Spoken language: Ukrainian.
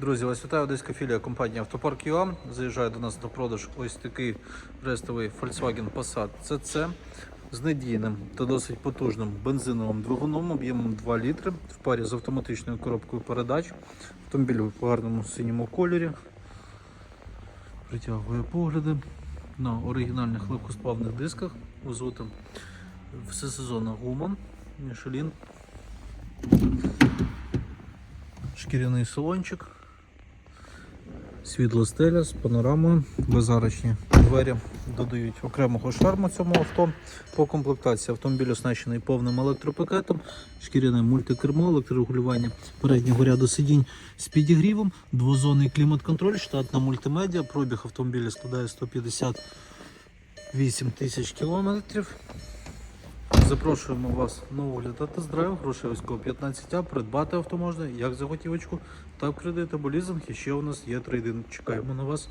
Друзі, вас вітаю одеська філія компанії Автопарк ЮА. Заїжджає до нас на продаж ось такий рестовий Volkswagen Passat CC з надійним та досить потужним бензиновим двигуном об'ємом 2 літри в парі з автоматичною коробкою передач. Автомобіль в гарному синьому кольорі. Притягує погляди на оригінальних легкосплавних дисках. Узутим всесезонна гума, Michelin шкіряний салончик, світло стеля з панорамою, безарочні двері додають окремого шарму цьому авто. По комплектації автомобіль оснащений повним електропакетом, шкіряне мультикермо, електрорегулювання переднього ряду сидінь з підігрівом, двозонний клімат-контроль, штатна мультимедіа, пробіг автомобіля складає 158 тисяч кілометрів. Запрошуємо вас на огляд та тест-драйв Грушевського 15А. Придбати авто можна як за готівочку, так кредит або лізинг. І ще у нас є трейдинг. Чекаємо на вас.